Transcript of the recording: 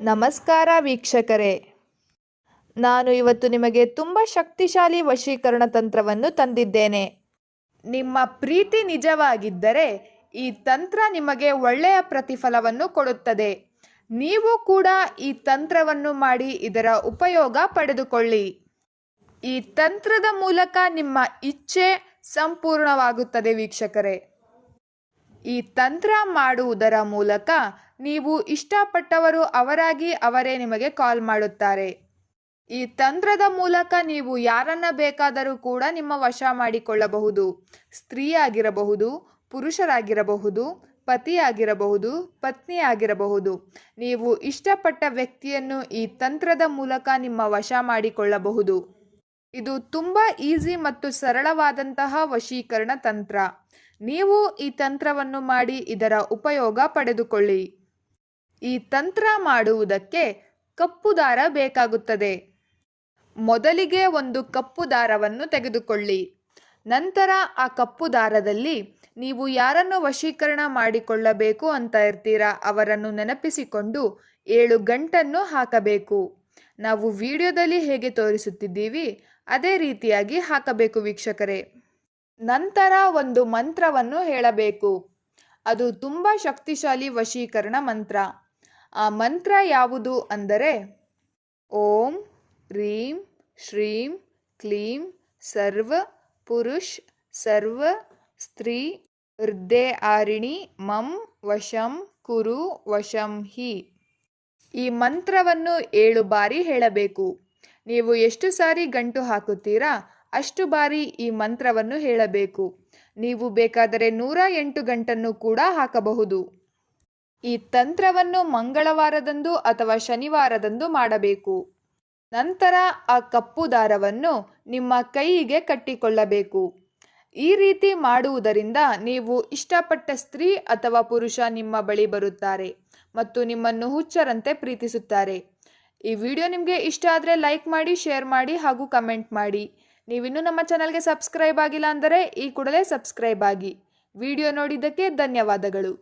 ನಮಸ್ಕಾರ ವೀಕ್ಷಕರೇ. ನಾನು ಇವತ್ತು ನಿಮಗೆ ತುಂಬ ಶಕ್ತಿಶಾಲಿ ವಶೀಕರಣ ತಂತ್ರವನ್ನು ತಂದಿದ್ದೇನೆ. ನಿಮ್ಮ ಪ್ರೀತಿ ನಿಜವಾಗಿದ್ದರೆ ಈ ತಂತ್ರ ನಿಮಗೆ ಒಳ್ಳೆಯ ಪ್ರತಿಫಲವನ್ನು ಕೊಡುತ್ತದೆ. ನೀವು ಕೂಡ ಈ ತಂತ್ರವನ್ನು ಮಾಡಿ ಇದರ ಉಪಯೋಗ ಪಡೆದುಕೊಳ್ಳಿ. ಈ ತಂತ್ರದ ಮೂಲಕ ನಿಮ್ಮ ಇಚ್ಛೆ ಸಂಪೂರ್ಣವಾಗುತ್ತದೆ ವೀಕ್ಷಕರೇ. ಈ ತಂತ್ರ ಮಾಡುವುದರ ಮೂಲಕ ನೀವು ಇಷ್ಟಪಟ್ಟವರು ಅವರಾಗಿ ಅವರೇ ನಿಮಗೆ ಕಾಲ್ ಮಾಡುತ್ತಾರೆ. ಈ ತಂತ್ರದ ಮೂಲಕ ನೀವು ಯಾರನ್ನ ಬೇಕಾದರೂ ಕೂಡ ನಿಮ್ಮ ವಶ ಮಾಡಿಕೊಳ್ಳಬಹುದು. ಸ್ತ್ರೀಯಾಗಿರಬಹುದು, ಪುರುಷರಾಗಿರಬಹುದು, ಪತಿಯಾಗಿರಬಹುದು, ಪತ್ನಿಯಾಗಿರಬಹುದು. ನೀವು ಇಷ್ಟಪಟ್ಟ ವ್ಯಕ್ತಿಯನ್ನು ಈ ತಂತ್ರದ ಮೂಲಕ ನಿಮ್ಮ ವಶ ಮಾಡಿಕೊಳ್ಳಬಹುದು. ಇದು ತುಂಬ ಈಸಿ ಮತ್ತು ಸರಳವಾದಂತಹ ವಶೀಕರಣ ತಂತ್ರ. ನೀವು ಈ ತಂತ್ರವನ್ನು ಮಾಡಿ ಇದರ ಉಪಯೋಗ ಪಡೆದುಕೊಳ್ಳಿ. ಈ ತಂತ್ರ ಮಾಡುವುದಕ್ಕೆ ಕಪ್ಪು ದಾರ ಬೇಕಾಗುತ್ತದೆ. ಮೊದಲಿಗೆ ಒಂದು ಕಪ್ಪು ದಾರವನ್ನು ತೆಗೆದುಕೊಳ್ಳಿ. ನಂತರ ಆ ಕಪ್ಪು ದಾರದಲ್ಲಿ ನೀವು ಯಾರನ್ನು ವಶೀಕರಣ ಮಾಡಿಕೊಳ್ಳಬೇಕು ಅಂತ ಇರ್ತೀರಾ ಅವರನ್ನು ನೆನಪಿಸಿಕೊಂಡು ಏಳು ಗಂಟನ್ನು ಹಾಕಬೇಕು. ನಾವು ವಿಡಿಯೋದಲ್ಲಿ ಹೇಗೆ ತೋರಿಸುತ್ತಿದ್ದೀವಿ ಅದೇ ರೀತಿಯಾಗಿ ಹಾಕಬೇಕು ವೀಕ್ಷಕರೇ. ನಂತರ ಒಂದು ಮಂತ್ರವನ್ನು ಹೇಳಬೇಕು. ಅದು ತುಂಬ ಶಕ್ತಿಶಾಲಿ ವಶೀಕರಣ ಮಂತ್ರ. ಆ ಮಂತ್ರ ಯಾವುದು ಅಂದರೆ ಓಂ, ರೀಂ, ಶ್ರೀಂ, ಕ್ಲೀಂ, ಸರ್ವ, ಪುರುಷ್, ಸರ್ವ, ಸ್ತ್ರೀ ಹೃದಯ ಆರಿಣಿ, ಮಂ, ವಶಂ, ಕುರು, ವಶಂ, ಹಿ. ಈ ಮಂತ್ರವನ್ನು ಏಳು ಬಾರಿ ಹೇಳಬೇಕು. ನೀವು ಎಷ್ಟು ಸಾರಿ ಗಂಟು ಹಾಕುತ್ತೀರಾ, ಅಷ್ಟು ಬಾರಿ ಈ ಮಂತ್ರವನ್ನು ಹೇಳಬೇಕು. ನೀವು ಬೇಕಾದರೆ ನೂರ ಎಂಟು ಗಂಟನ್ನು ಕೂಡ ಹಾಕಬಹುದು. ಈ ತಂತ್ರವನ್ನು ಮಂಗಳವಾರದಂದು ಅಥವಾ ಶನಿವಾರದಂದು ಮಾಡಬೇಕು. ನಂತರ ಆ ಕಪ್ಪು ದಾರವನ್ನು ನಿಮ್ಮ ಕೈಗೆ ಕಟ್ಟಿಕೊಳ್ಳಬೇಕು. ಈ ರೀತಿ ಮಾಡುವುದರಿಂದ ನೀವು ಇಷ್ಟಪಟ್ಟ ಸ್ತ್ರೀ ಅಥವಾ ಪುರುಷ ನಿಮ್ಮ ಬಳಿ ಬರುತ್ತಾರೆ ಮತ್ತು ನಿಮ್ಮನ್ನು ಹುಚ್ಚರಂತೆ ಪ್ರೀತಿಸುತ್ತಾರೆ. ಈ ವಿಡಿಯೋ ನಿಮಗೆ ಇಷ್ಟ ಆದರೆ ಲೈಕ್ ಮಾಡಿ, ಶೇರ್ ಮಾಡಿ ಹಾಗೂ ಕಮೆಂಟ್ ಮಾಡಿ. ನೀವಿನ್ನೂ ನಮ್ಮ ಚಾನಲ್ಗೆ ಸಬ್ಸ್ಕ್ರೈಬ್ ಆಗಿಲ್ಲ ಅಂದರೆ ಈ ಕೂಡಲೇ ಸಬ್ಸ್ಕ್ರೈಬ್ ಆಗಿ. ವಿಡಿಯೋ ನೋಡಿದ್ದಕ್ಕೆ ಧನ್ಯವಾದಗಳು.